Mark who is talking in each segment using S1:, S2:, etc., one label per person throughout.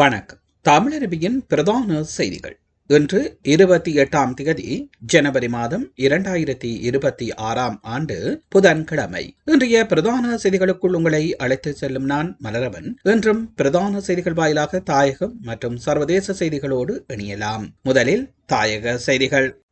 S1: வணக்கம். தமிழருவியின் பிரதான செய்திகள். இன்று இருபத்தி எட்டாம் தேதி ஜனவரி மாதம் இரண்டாயிரத்தி இருபத்தி ஆறாம் ஆண்டு புதன்கிழமை. இன்றைய பிரதான செய்திகளுக்குள் உங்களை அழைத்து செல்லும் நான் மலரவன். இன்றும் பிரதான செய்திகள் வாயிலாக தாயகம் மற்றும் சர்வதேச செய்திகளோடு இணையலாம். முதலில் தாயக செய்திகள்.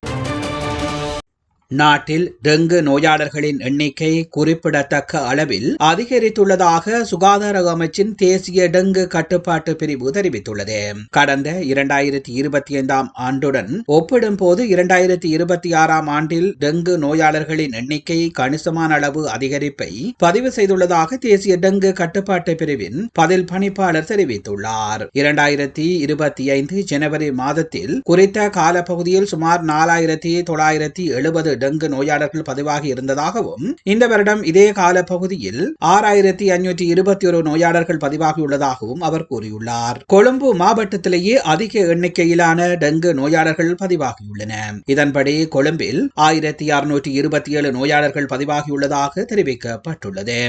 S1: நாட்டில் டெங்கு நோயாளர்களின் எண்ணிக்கை குறிப்பிடத்தக்க அளவில் அதிகரித்துள்ளதாக சுகாதார அமைச்சின் தேசிய டெங்கு கட்டுப்பாட்டு பிரிவு தெரிவித்துள்ளது. கடந்த இரண்டாயிரத்தி இருபத்தி ஐந்தாம் ஆண்டுடன் ஒப்பிடும்போது இரண்டாயிரத்தி இருபத்தி ஆறாம் ஆண்டில் டெங்கு நோயாளர்களின் எண்ணிக்கை கணிசமான அளவு அதிகரிப்பை பதிவு செய்துள்ளதாக தேசிய டெங்கு கட்டுப்பாட்டு பிரிவின் பதில் பணிப்பாளர் தெரிவித்துள்ளார். இரண்டாயிரத்தி இருபத்தி ஐந்து ஜனவரி மாதத்தில் குறித்த காலப்பகுதியில் சுமார் நாலாயிரத்தி தொள்ளாயிரத்தி எழுபது டெங்கு நோயாளர்கள் பதிவாகி இருந்ததாகவும் இந்த வருடம் இதே கால பகுதியில் ஆறாயிரத்தி அஞ்சூற்றி இருபத்தி ஒரு நோயாளர்கள் பதிவாகியுள்ளதாகவும் அவர் கூறியுள்ளார். கொழும்பு மாவட்டத்திலேயே அதிக எண்ணிக்கையிலான டெங்கு நோயாளர்கள் பதிவாகியுள்ளன. இதன்படி கொழும்பில் ஆயிரத்தி அறுநூற்றி இருபத்தி ஏழு நோயாளர்கள் பதிவாகியுள்ளதாக தெரிவிக்கப்பட்டுள்ளது.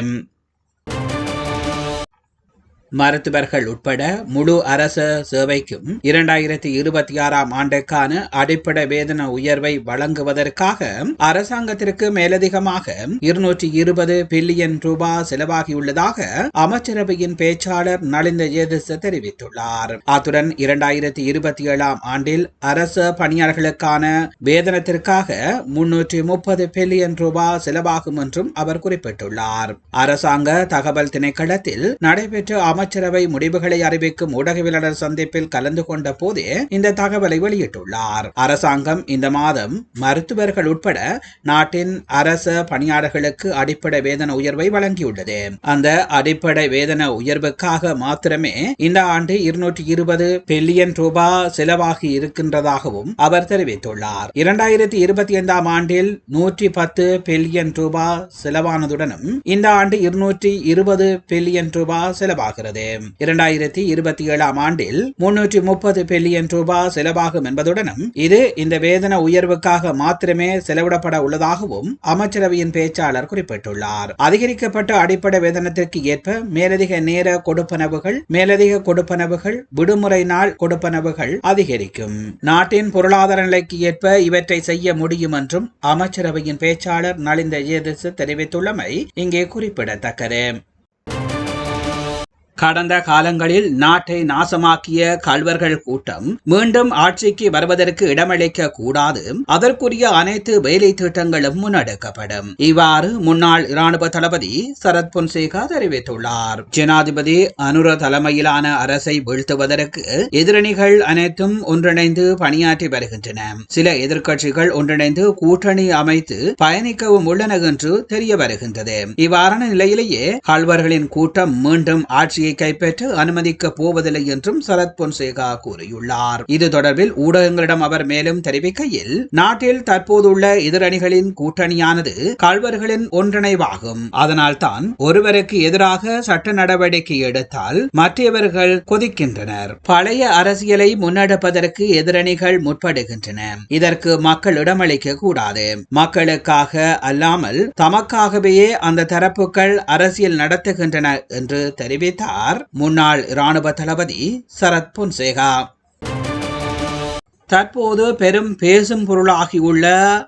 S1: மருத்துவர்கள் உட்பட முழு அரச சேவைக்கும் இரண்டாயிரத்தி இருபத்தி ஆறாம் ஆண்டுக்கான அடிப்படை வேதன உயர்வை வழங்குவதற்காக அரசாங்கத்திற்கு மேலதிகமாக இருநூற்றி இருபது பில்லியன் ரூபாய் செலவாகியுள்ளதாக அமைச்சரவையின் பேச்சாளர் நலிந்த ஏதிச தெரிவித்துள்ளார். அத்துடன் இரண்டாயிரத்தி இருபத்தி ஏழாம் ஆண்டில் அரச பணியாளர்களுக்கான வேதனத்திற்காக முன்னூற்றி முப்பது பில்லியன் ரூபாய் செலவாகும் என்றும் அவர் குறிப்பிட்டுள்ளார். அரசாங்க தகவல் திணைக்களத்தில் நடைபெற்ற அமைச்சரவை முடிவுகளை அறிவிக்கும் ஊடகவியலாளர் சந்திப்பில் கலந்து கொண்ட போதே இந்த தகவலை வெளியிட்டுள்ளார். அரசாங்கம் இந்த மாதம் மருத்துவர்கள் உட்பட நாட்டின் அரச பணியாளர்களுக்கு அடிப்படை வேதன உயர்வை வழங்கியுள்ளது. அந்த அடிப்படை வேதன உயர்வுக்காக மாத்திரமே இந்த ஆண்டு இருநூற்றி இருபது பில்லியன் ரூபாய் செலவாகி இருக்கின்றதாகவும் அவர் தெரிவித்துள்ளார். இரண்டாயிரத்தி இருபத்தி ஐந்தாம் ஆண்டில் நூற்றி பத்து பில்லியன் ரூபாய் செலவானதுடனும் இந்த ஆண்டு இருநூற்றி இருபது பில்லியன் ரூபாய் செலவாகிறது. வருகிறது இரண்டாயிரத்தி இருபத்தி ஏழாம் ஆண்டில் முன்னூற்றி முப்பது பில்லியன் ரூபாய் செலவாகும் என்பதுடனும் இது இந்த வேதன உயர்வுக்காக மாத்திரமே செலவிடப்பட உள்ளதாகவும் அமைச்சரவையின் பேச்சாளர் குறிப்பிட்டுள்ளார். அதிகரிக்கப்பட்ட அடிப்படை வேதனத்திற்கு ஏற்ப மேலதிக நேர கொடுப்பனவுகள் மேலதிக கொடுப்பனவுகள் விடுமுறை நாள் கொடுப்பனவுகள் அதிகரிக்கும். நாட்டின் பொருளாதார நிலைக்கு ஏற்ப இவற்றை செய்ய முடியும் என்றும் அமைச்சரவையின் பேச்சாளர் நலிந்த ஏதிசு தெரிவித்துள்ளமை இங்கே குறிப்பிடத்தக்கது. கடந்த காலங்களில் நாட்டை நாசமாக்கிய கல்வர்கள் கூட்டம் மீண்டும் ஆட்சிக்கு வருவதற்கு இடமளிக்க கூடாது. அதற்குரிய அனைத்து வேலை திட்டங்களும் முன்னெடுக்கப்படும். இவ்வாறு முன்னாள் இராணுவ தளபதி சரத் பொன்சேகா தெரிவித்துள்ளார். ஜனாதிபதி அனுர தலைமையிலான அரசை வீழ்த்துவதற்கு எதிரணிகள் அனைத்தும் ஒன்றிணைந்து பணியாற்றி வருகின்றன. சில எதிர்க்கட்சிகள் ஒன்றிணைந்து கூட்டணி அமைத்து பயணிக்கவும் உள்ளன என்று தெரிய வருகின்றது. இவ்வாறான நிலையிலேயே கல்வர்களின் கூட்டம் மீண்டும் ஆட்சியை பதவியை கைப்பற்ற அனுமதிக்கப் போவதில்லை என்றும் சரத் பொன்சேகா கூறியுள்ளார். இது தொடர்பில் ஊடகங்களிடம் அவர் மேலும் தெரிவிக்கையில் நாட்டில் தற்போதுள்ள எதிரணிகளின் கூட்டணியானது கல்வர்களின் ஒன்றிணைவாகும். அதனால்தான் ஒருவருக்கு எதிராக சட்ட நடவடிக்கை எடுத்தால் மற்றவர்கள் கொதிக்கின்றனர். பழைய அரசியலை முன்னெடுப்பதற்கு எதிரணிகள் முற்படுகின்றன. இதற்கு மக்கள் இடமளிக்க கூடாது. மக்களுக்காக அல்லாமல் தமக்காகவே அந்த தரப்புகள் அரசியல் நடத்துகின்றன என்று தெரிவித்தார். தெரிவித்தார் முன்னாள் இராணுவ தளபதி சரத் பொன்சேகா. தற்போது பெரும் பேசும் பொருளாகியுள்ள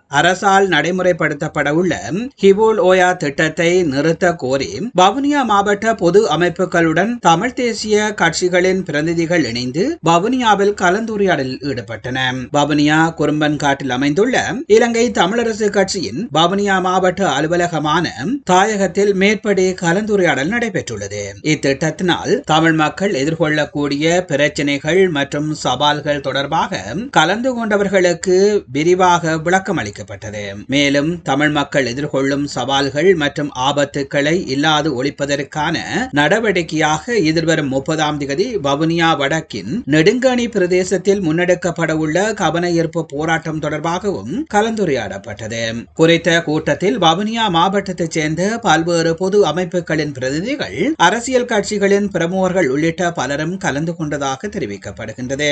S1: அரசால் நடைமுறைப்படுத்தப்பட உள்ள ஹிபோல் ஓயா திட்டத்தை நிறுத்த கோரி வவுனியா மாவட்ட பொது அமைப்புகளுடன் தமிழ் தேசிய கட்சிகளின் பிரதிநிதிகள் இணைந்து வவுனியாவில் கலந்துரையாடலில் ஈடுபட்டன. வவுனியா குறும்பன்காட்டில் அமைந்துள்ள இலங்கை தமிழரசு கட்சியின் வவுனியா மாவட்ட அலுவலகமான தாயகத்தில் மேற்படி கலந்துரையாடல் நடைபெற்றுள்ளது. இத்திட்டத்தினால் தமிழ் மக்கள் எதிர்கொள்ளக்கூடிய பிரச்சினைகள் மற்றும் சவால்கள் தொடர்பாக கலந்து கொண்டவர்களுக்கு விரிவாக விளக்கம் அளிக்கப்பட்டது. மேலும் தமிழ் மக்கள் எதிர்கொள்ளும் சவால்கள் மற்றும் ஆபத்துக்களை இல்லாது ஒழிப்பதற்கான நடவடிக்கையாக எதிர்வரும் முப்பதாம் தேதி வவுனியா வடக்கின் நெடுங்கணி பிரதேசத்தில் முன்னெடுக்கப்பட உள்ள கவன ஈர்ப்பு போராட்டம் தொடர்பாகவும் கலந்துரையாடப்பட்டது. குறித்த கூட்டத்தில் வவுனியா மாவட்டத்தைச் சேர்ந்த பல்வேறு பொது அமைப்புகளின் பிரதிநிதிகள் அரசியல் கட்சிகளின் பிரமுகர்கள் உள்ளிட்ட பலரும் கலந்து கொண்டதாக தெரிவிக்கப்படுகின்றது.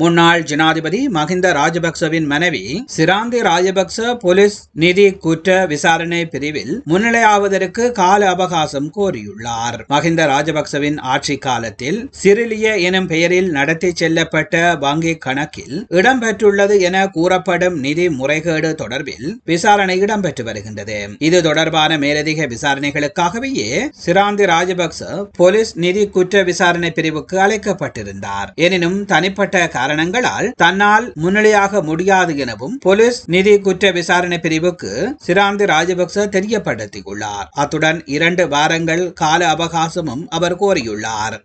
S1: முன்னாள் ஜனாதிபதி மஹிந்த ராஜபக்சவின் மனைவி சிராந்தி ராஜபக்ச போலீஸ் நிதி குற்ற விசாரணை பிரிவில் முன்னிலையாவதற்கு கால அவகாசம் கோரியுள்ளார். மஹிந்த ராஜபக்சவின் ஆட்சி காலத்தில் சிறிலிய எனும் பெயரில் நடத்தி செல்லப்பட்ட வங்கி கணக்கில் இடம்பெற்றுள்ளது என கூறப்படும் நிதி முறைகேடு தொடர்பில் விசாரணை இடம்பெற்று வருகின்றது. இது தொடர்பான மேலதிக விசாரணைகளுக்காகவே சிராந்தி ராஜபக்ச போலீஸ் நிதி குற்ற விசாரணை பிரிவுக்கு அழைக்கப்பட்டிருந்தார். எனினும் தனிப்பட்ட காரணங்களால் தன்னால் முன்னிலையாக முடியாது எனவும் போலீஸ் நிதி குற்ற விசாரணை பிரிவுக்கு சிராந்தி ராஜபக்ச தெரியப்படுத்தியுள்ளார். அத்துடன் இரண்டு வாரங்கள் கால அவகாசமும் அவர் கோரியுள்ளார்.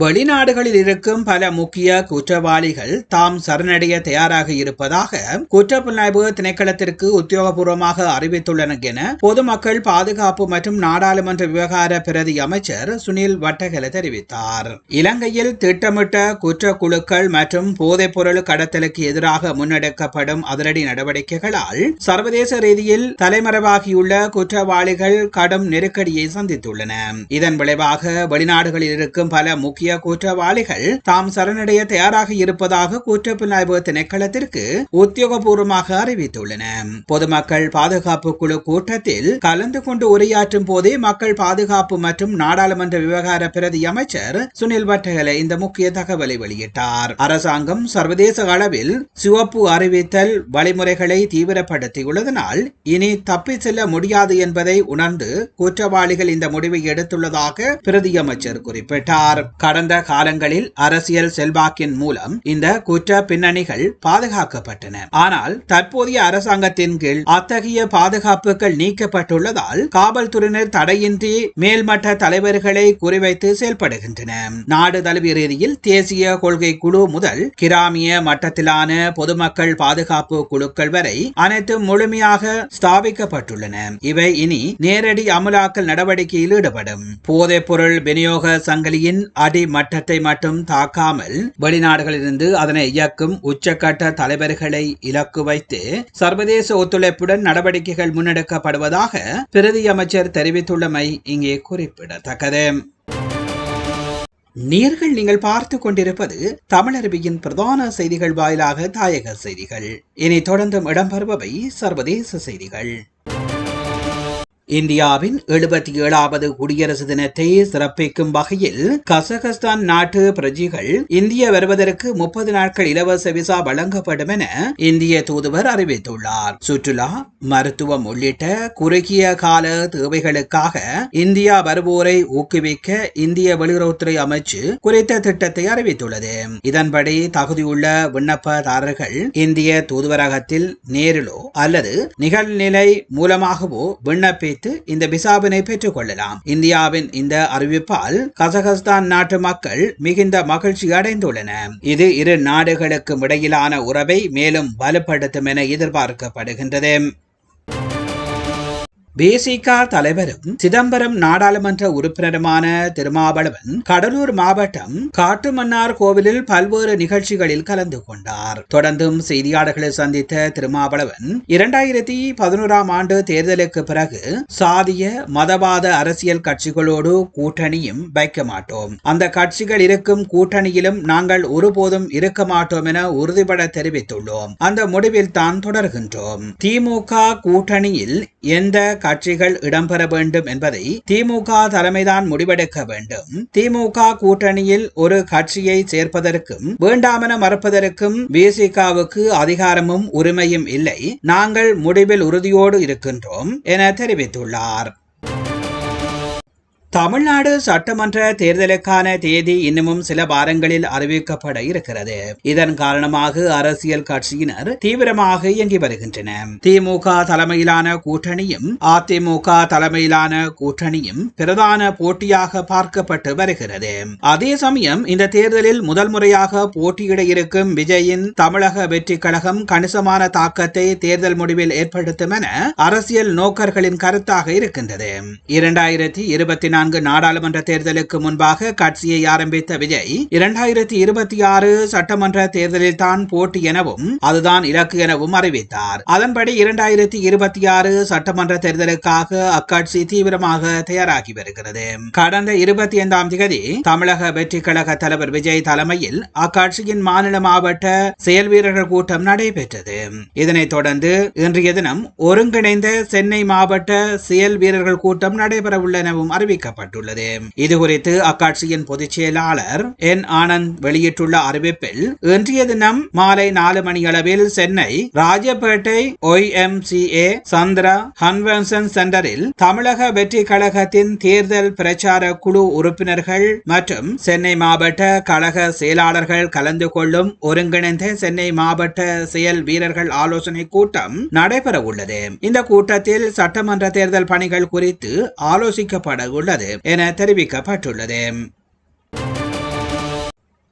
S1: வெளிநாடுகளில் இருக்கும் பல முக்கிய குற்றவாளிகள் தாம் சரணடைய தயாராக இருப்பதாக குற்றப்புலனாய்வு திணைக்களத்திற்கு உத்தியோகபூர்வமாக அறிவித்துள்ளனர் என பொதுமக்கள் பாதுகாப்பு மற்றும் நாடாளுமன்ற விவகார பிரதி அமைச்சர் சுனில் வட்டகல தெரிவித்தார். இலங்கையில் திட்டமிட்ட குற்ற குழுக்கள் மற்றும் போதைப்பொருள் கடத்தலுக்கு எதிராக முன்னெடுக்கப்படும் அதிரடி நடவடிக்கைகளால் சர்வதேச ரீதியில் தலைமறைவாகியுள்ள குற்றவாளிகள் கடும் நெருக்கடியை சந்தித்துள்ளன. இதன் விளைவாக வெளிநாடுகளில் இருக்கும் பல முக்கிய குற்றவாளிகள் தாம் சரணடைய தயாராக இருப்பதாக குற்றப்புலனாய்வு திணைக்களத்திற்கு உத்தியோகபூர்வமாக அறிவித்துள்ளன. பொதுமக்கள் பாதுகாப்பு குழு கூட்டத்தில் கலந்து கொண்டு உரையாற்றும் போதே மக்கள் பாதுகாப்பு மற்றும் நாடாளுமன்ற விவகார பிரதி அமைச்சர் சுனில் வட்டகல இந்த முக்கிய தகவலை வெளியிட்டார். அரசாங்கம் சர்வதேச அளவில் சிவப்பு அறிவித்தல் வழிமுறைகளை தீவிரப்படுத்தியுள்ளதனால் இனி தப்பி செல்ல முடியாது என்பதை உணர்ந்து குற்றவாளிகள் இந்த முடிவை எடுத்துள்ளதாக பிரதி அமைச்சர் குறிப்பிட்டார். கடந்த காலங்களில் அரசியல் செல்வாக்கின் மூலம் இந்த குற்ற பின்னணிகள் பாதுகாக்கப்பட்டன. ஆனால் தற்போதைய அரசாங்கத்தின் கீழ் அத்தகைய பாதுகாப்புகள் நீக்கப்பட்டுள்ளதால் காவல்துறையினர் தடையின்றி மேல்மட்ட தலைவர்களை குறிவைத்து செயல்படுகின்றன. நாடு தழுவிய ரீதியில் தேசிய கொள்கை குழு முதல் கிராமிய மட்டத்திலான பொதுமக்கள் பாதுகாப்பு குழுக்கள் வரை அனைத்தும் முழுமையாக ஸ்தாபிக்கப்பட்டுள்ளன. இவை இனி நேரடி அமலாக்கல் நடவடிக்கையில் ஈடுபடும். போதைப் பொருள் விநியோக சங்கிலியின் அடி மட்டத்தை மட்டும் தாக்காமல் வெளிநாடுகளிலிருந்து அதனை இயக்கும் உச்சக்கட்ட தலைவர்களை இலக்கு வைத்து சர்வதேச ஒத்துழைப்புடன் நடவடிக்கைகள் முன்னெடுக்கப்படுவதாக பிரதி அமைச்சர் தெரிவித்துள்ளமை இங்கே குறிப்பிடத்தக்கது. நீர்கள் நீங்கள் பார்த்து கொண்டிருப்பது தமிழருவியின் பிரதான செய்திகள் வாயிலாக தாயக செய்திகள். இனி தொடர்ந்தும் இடம்பெறுபவை சர்வதேச செய்திகள். இந்தியாவின் எழுபத்தி ஏழாவது குடியரசு தினத்தை சிறப்பிக்கும் வகையில் கசகஸ்தான் நாட்டு பிரஜைகள் இந்திய வருவதற்கு முப்பது நாட்கள் இலவச விசா வழங்கப்படும் என இந்திய தூதுவர் அறிவித்துள்ளார். சுற்றுலா மருத்துவம் உள்ளிட்ட குறுகிய கால தேவைகளுக்காக இந்தியா வருவோரை ஊக்குவிக்க இந்திய வெளியுறவுத்துறை அமைச்சு குறித்த திட்டத்தை அறிவித்துள்ளது. இதன்படி தகுதியுள்ள விண்ணப்பதாரர்கள் இந்திய தூதுவரகத்தில் நேரிலோ அல்லது நிகழ்நிலை மூலமாகவோ விண்ணப்பி வைத்து இந்த விசாவினை பெற்றுக் கொள்ளலாம் இந்தியாவின் இந்த அறிவிப்பால் கசகஸ்தான் நாட்டு மக்கள் மிகுந்த மகிழ்ச்சி அடைந்துள்ளன. இது இரு நாடுகளுக்கும் இடையிலான உறவை மேலும் வலுப்படுத்தும் என எதிர்பார்க்கப்படுகின்றது. பேசிகா தலைவரும் சிதம்பரம் நாடாளுமன்ற உறுப்பினருமான திருமாவளவன் கடலூர் மாவட்டம் காட்டுமன்னார் கோவிலில் பல்வேறு நிகழ்ச்சிகளில் கலந்து கொண்டார். தொடர்ந்தும் செய்தியாளர்களை சந்தித்த திருமாவளவன் இரண்டாயிரத்தி பதினோராம் ஆண்டு தேர்தலுக்கு பிறகு சாதிய மதவாத அரசியல் கட்சிகளோடு கூட்டணியும் வைக்க மாட்டோம். அந்த கட்சிகள் இருக்கும் கூட்டணியிலும் நாங்கள் ஒருபோதும் இருக்க மாட்டோம் என உறுதிபட தெரிவித்துள்ளோம். அந்த முடிவில் தான் தொடர்கின்றோம். திமுக கூட்டணியில் எந்த கட்சிகள் இடம்பெற வேண்டும் என்பதை திமுக தலைமைதான் முடிவெடுக்க வேண்டும். திமுக கூட்டணியில் ஒரு கட்சியை சேர்ப்பதற்கும் வேண்டாமென மறுப்பதற்கும் விசிகாவுக்கு அதிகாரமும் உரிமையும் இல்லை. நாங்கள் முடிவில் உறுதியோடு இருக்கின்றோம் என தெரிவித்துள்ளார். தமிழ்நாடு சட்டமன்ற தேர்தலுக்கான தேதி இன்னமும் சில வாரங்களில் அறிவிக்கப்பட இருக்கிறது. இதன் காரணமாக அரசியல் கட்சியினர் தீவிரமாக இயங்கி வருகின்றன. திமுக தலைமையிலான கூட்டணியும் அதிமுக தலைமையிலான கூட்டணியும் பிரதான போட்டியாக பார்க்கப்பட்டு வருகிறது. அதே சமயம் இந்த தேர்தலில் முதல் முறையாக போட்டியிட இருக்கும் விஜயின் தமிழக வெற்றி கழகம் கணிசமான தாக்கத்தை தேர்தல் முடிவில் ஏற்படுத்தும் என அரசியல் நோக்கர்களின் கருத்தாக இருக்கின்றது. இரண்டாயிரத்தி இருபத்தி நான்கு நாடாளுமன்ற தேர்தலுக்கு முன்பாக கட்சியை ஆரம்பித்த விஜய் இரண்டாயிரத்தி இருபத்தி ஆறு சட்டமன்ற தேர்தலில் தான் போட்டி எனவும் அதுதான் இலக்கு எனவும் அறிவித்தார். அதன்படி இரண்டாயிரத்தி இருபத்தி ஆறு சட்டமன்ற தேர்தலுக்காக அக்கட்சி தீவிரமாக தயாராகி வருகிறது. கடந்த இருபத்தி ஐந்தாம் தேதி தமிழக வெற்றி கழக தலைவர் விஜய் தலைமையில் அக்கட்சியின் மாநில மாவட்ட செயல் வீரர்கள் கூட்டம் நடைபெற்றது. இதனைத் தொடர்ந்து இன்றைய தினம் ஒருங்கிணைந்த சென்னை மாவட்ட செயல் வீரர்கள் கூட்டம் நடைபெற உள்ளனவும் அறிவிக்கப்பட்டுள்ளது. இதுகுறித்து அக்கட்சியின் பொதுச் செயலாளர் என் ஆனந்த் வெளியிட்டுள்ள அறிவிப்பில் இன்றைய தினம் மாலை நாலு மணி அளவில் Chennai Royapettah Y M C A Chandra convention சென்டரில் தமிழக வெற்றி கழகத்தின் தேர்தல் பிரச்சார குழு உறுப்பினர்கள் மற்றும் சென்னை மாவட்ட கழக செயலாளர்கள் கலந்து கொள்ளும் ஒருங்கிணைந்த சென்னை மாவட்ட செயல் வீரர்கள் ஆலோசனை கூட்டம் நடைபெற உள்ளது இந்த கூட்டத்தில் சட்டமன்ற தேர்தல் பணிகள் குறித்து ஆலோசிக்கப்பட உள்ளது என தெரிவிக்கப்பட்டுள்ளது.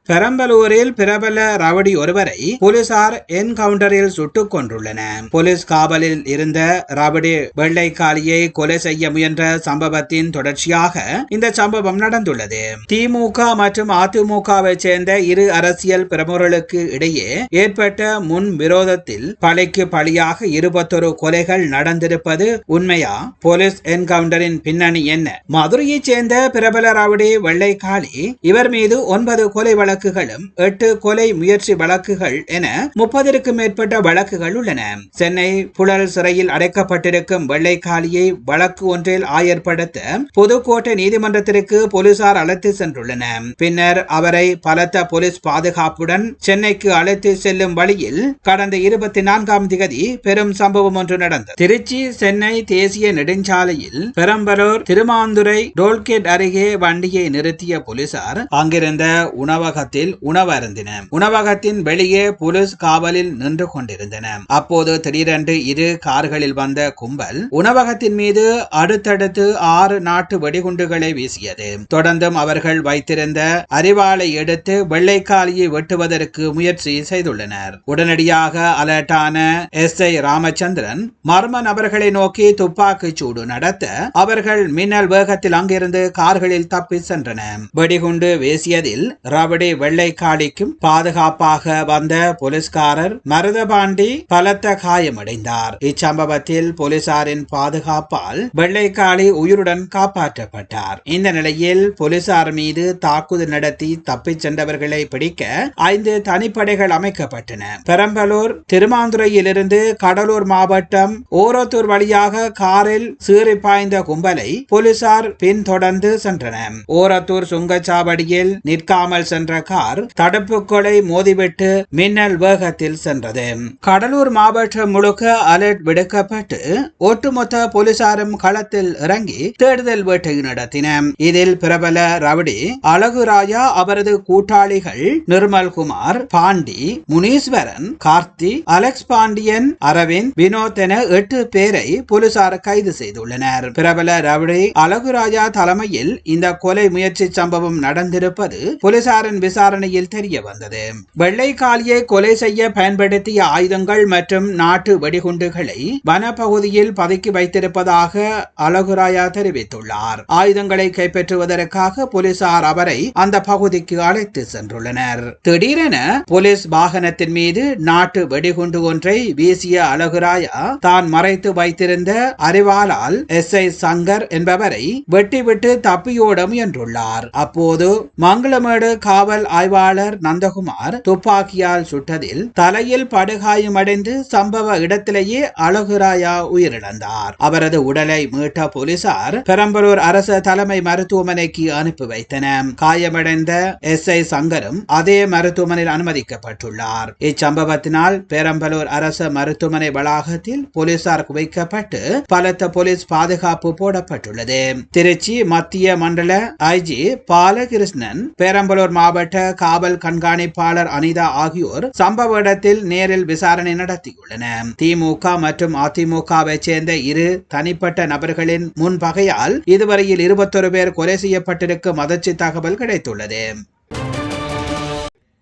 S1: பெரம்பலூரில் பிரபல ரவுடி ஒருவரை போலீசார் என்கவுண்டரில் சுட்டுக் கொன்றுள்ளனர். போலீஸ் காவலில் இருந்த ரவுடி வெள்ளைக்காலியை கொலை செய்ய முயன்ற சம்பவத்தின் தொடர்ச்சியாக இந்த சம்பவம் நடந்துள்ளது. திமுக மற்றும் அதிமுகவை சேர்ந்த இரு அரசியல் பிரமுகர்களுக்கு இடையே ஏற்பட்ட முன் விரோதத்தில் பழிக்கு பழியாக இருபத்தொரு கொலைகள் நடந்திருப்பது உண்மையா? போலீஸ் என்கவுண்டரின் பின்னணி என்ன? மதுரையைச் சேர்ந்த பிரபல ரவுடி வெள்ளைக்காளி இவர் மீது ஒன்பது கொலை வழக்கு வழக்குகளும் எட்டு கொலை முயற்சி வழக்குகள் என முப்பதற்கும் மேற்பட்ட வழக்குகள் உள்ளன. சென்னை புழல் சிறையில் அடைக்கப்பட்டிருக்கும் வெள்ளைக்காலியை வழக்கு ஒன்றில் ஆயர்படுத்த புதுக்கோட்டை நீதிமன்றத்திற்கு போலீசார் அழைத்து சென்றுள்ளனர். பின்னர் அவரை பலத்த போலீஸ் பாதுகாப்புடன் சென்னைக்கு அழைத்து செல்லும் வழியில் கடந்த இருபத்தி நான்காம் திகதி பெரும் சம்பவம் ஒன்று நடந்தது. திருச்சி சென்னை தேசிய நெடுஞ்சாலையில் பெரம்பலூர் திருமாந்துரை டோல்கேட் அருகே வண்டியை நிறுத்திய போலீசார் அங்கிருந்த உணவக உணவகத்தில் உணவருந்தின. உணவகத்தின் வெளியே போலீஸ் காவலில் நின்று கொண்டிருந்தன. அப்போது திடீரென்று இரு கார்களில் வந்த கும்பல் உணவகத்தின் மீது அடுத்தடுத்து ஆறு நாட்டு வெடிகுண்டுகளை வீசியது. தொடர்ந்தும் அவர்கள் வைத்திருந்த அறிவாளை எடுத்து வெள்ளைக்காலியை வெட்டுவதற்கு முயற்சி செய்துள்ளனர். உடனடியாக அலர்ட்டான எஸ் ஐ ராமச்சந்திரன் மர்ம நபர்களை நோக்கி துப்பாக்கி சூடு நடத்த அவர்கள் மின்னல் வேகத்தில் அங்கிருந்து கார்களில் தப்பி சென்றனர். வெடிகுண்டு வீசியதில் ரவடி வெள்ளைக்காளிக்கும் பாதுகாப்பாக வந்த போலீஸ்காரர் மருதபாண்டி பலத்த காயமடைந்தார் இச்சம்பவத்தில் போலீசாரின் பாதுகாப்பால் வெள்ளைக்காளி உயிருடன் காப்பாற்றப்பட்டார். இந்த நிலையில் போலீசார் மீது தாக்குதல் நடத்தி தப்பிச் சென்றவர்களை பிடிக்க ஐந்து தனிப்படைகள் அமைக்கப்பட்டன. பெரம்பலூர் திருமாந்துறையிலிருந்து கடலூர் மாவட்டம் ஓரத்தூர் வழியாக காரில் சீறி பாய்ந்த கும்பலை போலீசார் பின்தொடர்ந்து சென்றனர். ஓரத்தூர் சுங்கச்சாவடியில் நிற்காமல் சென்ற கார் தடுப்புக்களை மோதிவிட்டு மின்னல் வேகத்தில் சென்றது. கடலூர் மாவட்டம் முழுக்க அலர்ட் விடுக்கப்பட்டு ஒட்டுமொத்த போலீசாரும் களத்தில் இறங்கி தேடுதல் வேட்டை நடத்தின இதில் பிரபல ரவுடி அழகுராயா அவரது கூட்டாளிகள் நிர்மல்குமார் பாண்டி முனீஸ்வரன் கார்த்தி அலெக்ஸ் பாண்டியன் அரவிந்த் வினோத் என எட்டு பேரை போலீசார் கைது செய்துள்ளனர். பிரபல ரவுடி அழகுராஜா தலைமையில் இந்த கொலை முயற்சி சம்பவம் நடந்திருப்பது போலீசாரின் விசாரணையில் தெரிய வந்தது. வெள்ளைக்காலியை கொலை செய்ய பயன்படுத்திய ஆயுதங்கள் மற்றும் நாட்டு வெடிகுண்டுகளை வனப்பகுதியில் பதுக்கி வைத்திருப்பதாக அழகுராயா தெரிவித்துள்ளார். ஆயுதங்களை கைப்பற்றுவதற்காக போலீசார் அவரை அந்த பகுதிக்கு அழைத்து சென்றுள்ளனர். திடீரென போலீஸ் வாகனத்தின் மீது நாட்டு வெடிகுண்டு ஒன்றை வீசிய அழகுராயா தான் மறைத்து வைத்திருந்த அறிவாளால் எஸ். ஐ. சங்கர் என்பவரை வெட்டிவிட்டு தப்பியோட முயன்றுள்ளார். அப்போது மங்களமேடு காவல் ஆய்வாளர் நந்தகுமார் துப்பாக்கியால் சுட்டதில் தலையில் படுகாயமடைந்து சம்பவ இடத்திலேயே அழகுராயா உயிரிழந்தார். அவரது உடலை மீட்ட போலீசார் பெரம்பலூர் அரசு தலைமை மருத்துவமனைக்கு அனுப்பி வைத்தனர். காயமடைந்த எஸ் ஐ சங்கரும் அதே மருத்துவமனையில் அனுமதிக்கப்பட்டுள்ளார். இச்சம்பவத்தினால் பெரம்பலூர் அரசு மருத்துவமனை வளாகத்தில் போலீசார் குவிக்கப்பட்டு பலத்த போலீஸ் பாதுகாப்பு போடப்பட்டுள்ளது. திருச்சி மத்திய மண்டல ஐஜி பாலகிருஷ்ணன் பெரம்பலூர் மாவட்ட காவல் கண்காணிப்பாளர் அனிதா ஆகியோர் சம்பவ இடத்தில் நேரில் விசாரணை நடத்தியுள்ளனர். திமுக மற்றும் அதிமுகவை சேர்ந்த இரு தனிப்பட்ட நபர்களின் முன்பகையால் இதுவரையில் இருபத்தொரு பேர் கொலை செய்யப்பட்டிருக்கும் அதிர்ச்சி தகவல் கிடைத்துள்ளது.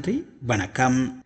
S1: நன்றி வணக்கம்.